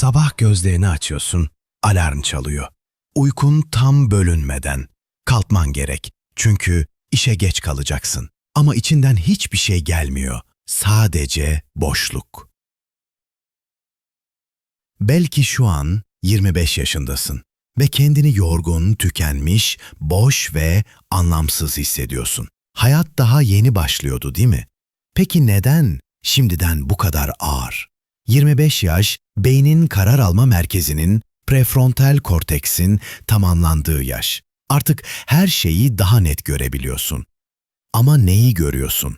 Sabah gözlerini açıyorsun, alarm çalıyor. Uykun tam bölünmeden. Kalkman gerek. Çünkü işe geç kalacaksın. Ama içinden hiçbir şey gelmiyor. Sadece boşluk. Belki şu an 25 yaşındasın ve kendini yorgun, tükenmiş, boş ve anlamsız hissediyorsun. Hayat daha yeni başlıyordu değil mi? Peki neden şimdiden bu kadar ağır? 25 yaş, beynin karar alma merkezinin, prefrontal korteksin tamamlandığı yaş. Artık her şeyi daha net görebiliyorsun. Ama neyi görüyorsun?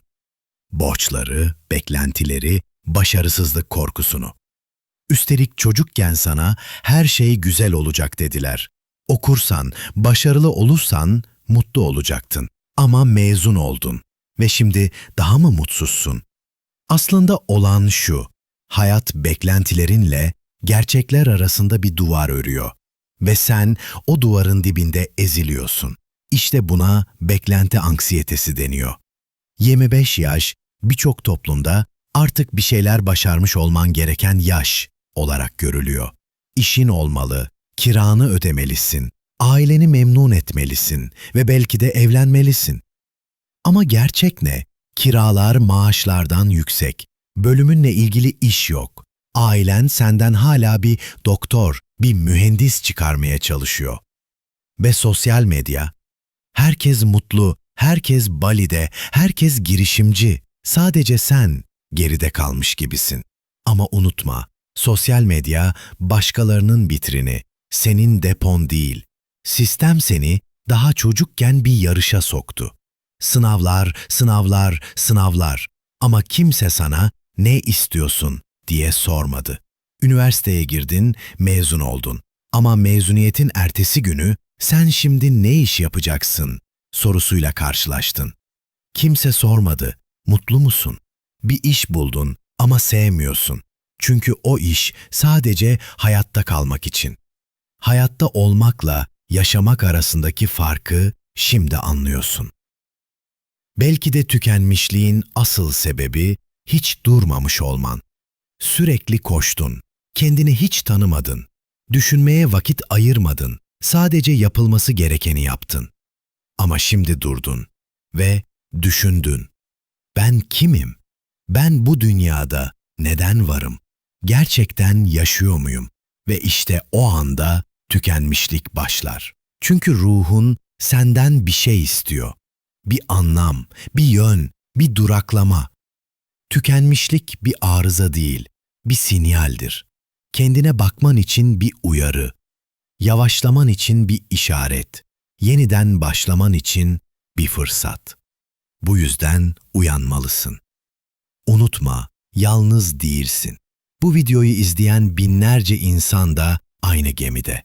Borçları, beklentileri, başarısızlık korkusunu. Üstelik çocukken sana her şey güzel olacak dediler. Okursan, başarılı olursan mutlu olacaktın. Ama mezun oldun ve şimdi daha mı mutsuzsun? Aslında olan şu, hayat beklentilerinle gerçekler arasında bir duvar örüyor ve sen o duvarın dibinde eziliyorsun. İşte buna beklenti anksiyetesi deniyor. 25 yaş birçok toplumda artık bir şeyler başarmış olman gereken yaş olarak görülüyor. İşin olmalı, kiranı ödemelisin, aileni memnun etmelisin ve belki de evlenmelisin. Ama gerçek ne? Kiralar maaşlardan yüksek. Bölümünle ilgili iş yok. Ailen senden hala bir doktor, bir mühendis çıkarmaya çalışıyor. Ve sosyal medya. Herkes mutlu, herkes Bali'de, herkes girişimci. Sadece sen geride kalmış gibisin. Ama unutma, sosyal medya başkalarının vitrini, senin depon değil. Sistem seni daha çocukken bir yarışa soktu. Sınavlar, sınavlar, sınavlar. Ama kimse sana ne istiyorsun diye sormadı. Üniversiteye girdin, mezun oldun. Ama mezuniyetin ertesi günü sen şimdi ne iş yapacaksın sorusuyla karşılaştın. Kimse sormadı, mutlu musun? Bir iş buldun ama sevmiyorsun. Çünkü o iş sadece hayatta kalmak için. Hayatta olmakla yaşamak arasındaki farkı şimdi anlıyorsun. Belki de tükenmişliğin asıl sebebi hiç durmamış olman. Sürekli koştun, kendini hiç tanımadın, düşünmeye vakit ayırmadın, sadece yapılması gerekeni yaptın. Ama şimdi durdun ve düşündün. Ben kimim? Ben bu dünyada neden varım? Gerçekten yaşıyor muyum? Ve işte o anda tükenmişlik başlar. Çünkü ruhun senden bir şey istiyor. Bir anlam, bir yön, bir duraklama. Tükenmişlik bir arıza değil, bir sinyaldir. Kendine bakman için bir uyarı. Yavaşlaman için bir işaret. Yeniden başlaman için bir fırsat. Bu yüzden uyanmalısın. Unutma, yalnız değilsin. Bu videoyu izleyen binlerce insan da aynı gemide.